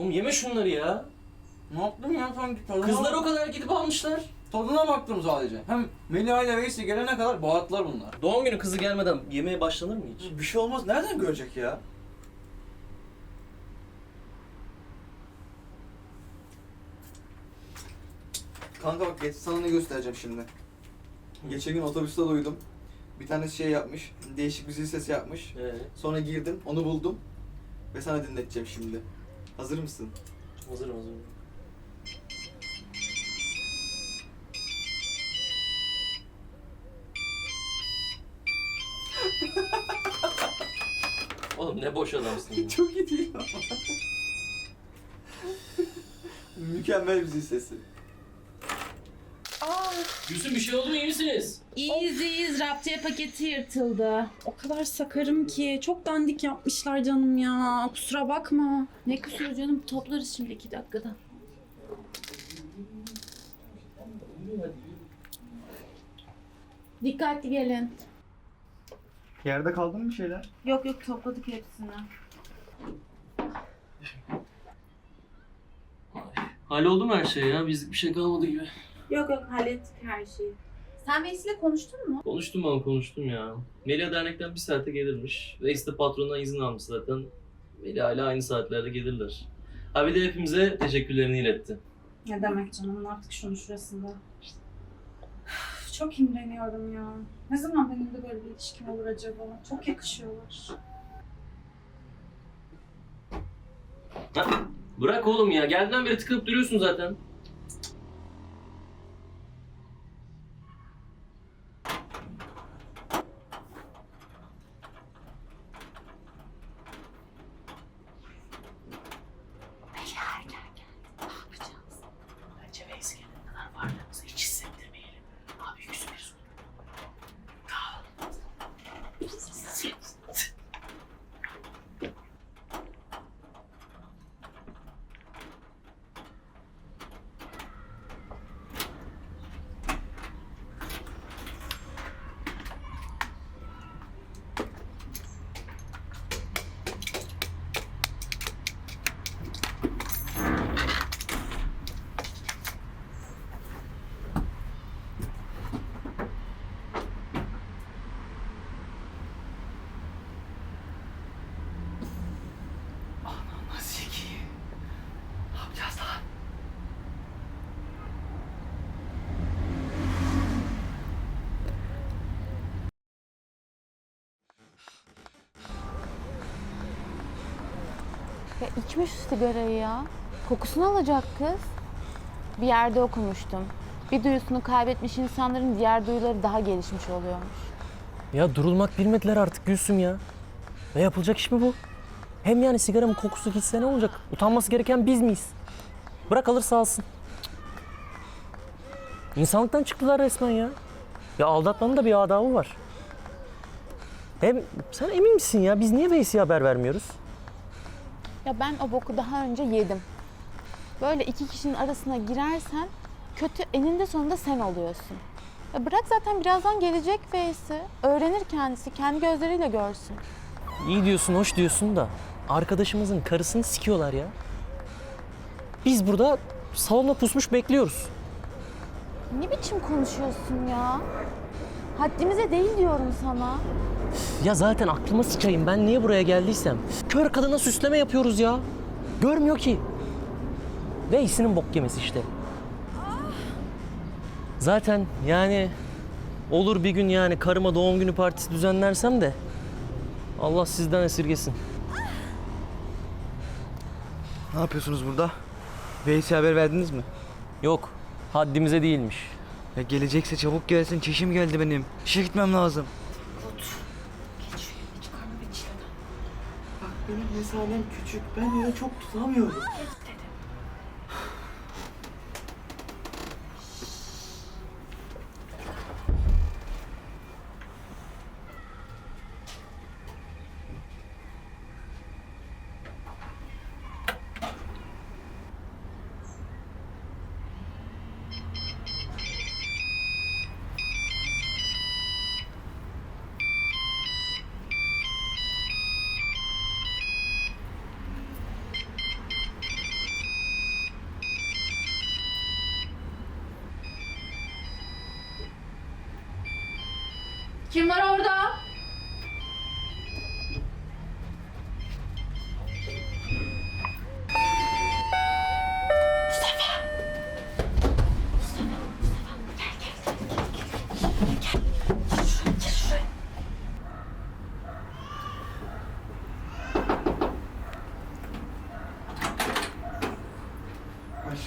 Oğlum yeme şunları ya. Ne yaptım ya sanki tadına Kızlar o kadar gidip almışlar. Tadına baktım sadece. Hem Melih ile Veys'i gelene kadar bağırttılar bunlar. Doğum günü kızı gelmeden yemeğe başlanır mı hiç? Bir şey olmaz. Nereden görecek ya? Kanka bak geç sana ne göstereceğim şimdi. Geçen gün otobüste duydum. Bir tane şey yapmış. Değişik bir zil sesi yapmış. Ee, Sonra girdim, onu buldum. Ve sana dinleteceğim şimdi. Hazır mısın? hazırım hazırım. Oğlum ne boş adamsın ya. Çok iyi değil ama. Mükemmel bir zil sesi. Gülsüm bir şey oldu mu iyi misiniz? İyiyiz iyiyiz. Raptiye paketi yırtıldı. O kadar sakarım ki. Çok dandik yapmışlar canım ya. Kusura bakma. Ne kusuru canım toplarız şimdi iki dakikada. Dikkatli gelin. Yerde kaldı mı bir şeyler? Yok yok topladık hepsini. Halloldu mu her şey ya? Bizlik bir şey kalmadı gibi. Yok yok hallettik her şeyi. Sen Veysi'yle konuştun mu? Konuştum ben konuştum ya. Melia dernekten bir saate gelirmiş. Reis de patrondan izin almış zaten. Melia ile aynı saatlerde gelirler. Ha bir de hepimize teşekkürlerini iletti. Ne demek canım artık şunun şurasında. Çok imreniyorum ya. Ne zaman benim de böyle bir ilişkim olur acaba? Çok yakışıyorlar. Ha, bırak oğlum ya. Geldiğinden beri tıkılıp duruyorsun zaten. Ya içmiş sigarayı ya. Kokusunu alacak kız. Bir yerde okumuştum. Bir duyusunu kaybetmiş insanların diğer duyuları daha gelişmiş oluyormuş. Ya durulmak bilmediler artık Gülsüm ya. Ne yapılacak iş mi bu? Hem yani sigaranın kokusu gitse ne olacak? Utanması gereken biz miyiz? Bırak alırsa alsın. İnsanlıktan çıktılar resmen ya. Ya aldatmanın da bir adabı var. Hem sen emin misin ya? Biz niye Veysi'ye haber vermiyoruz? Ya ben o boku daha önce yedim. Böyle iki kişinin arasına girersen kötü eninde sonunda sen oluyorsun. Ya bırak zaten birazdan gelecek Veysi. Öğrenir kendisi, kendi gözleriyle görsün. İyi diyorsun, hoş diyorsun da arkadaşımızın karısını sikiyorlar ya. Biz burada salonda pusmuş bekliyoruz. Ne biçim konuşuyorsun ya? Haddimize değil diyorum sana. Ya zaten aklıma sıçayım ben niye buraya geldiysem. Kör kadına süsleme yapıyoruz ya. Görmüyor ki. Veysi'nin bok yemesi işte. Zaten yani olur bir gün yani karıma doğum günü partisi düzenlersem de Allah sizden esirgesin. Ne yapıyorsunuz burada? Veys'e haber verdiniz mi? Yok haddimize değilmiş. Ya gelecekse çabuk gelsin. Çişim geldi benim. İşe gitmem lazım. Bak benim mesanem küçük. Ben öyle çok tutamıyorum.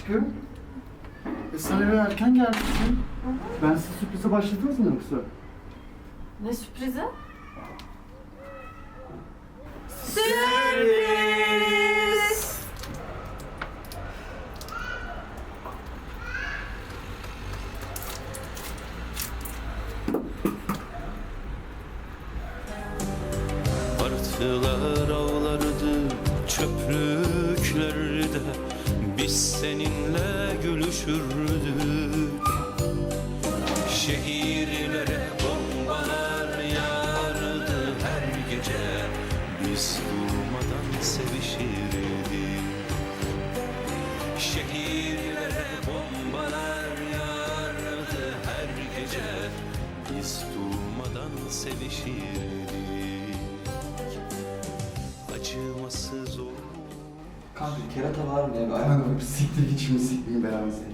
Aşkım. E sen eve erken gelmişsin. Ben size sürprize başladınız mı yoksa? Ne sürprizi? Martılar avlardı çöplüklerde Biz seninle gülüşürdük. Şehirlere bombalar yağardı her gece. Biz durmadan sevişirdik. Şehirlere bombalar yağardı her gece. Biz durmadan sevişirdik. Acımasız Kanka kerata var mı ya? Bakıp siktir git şimdi belanı senin.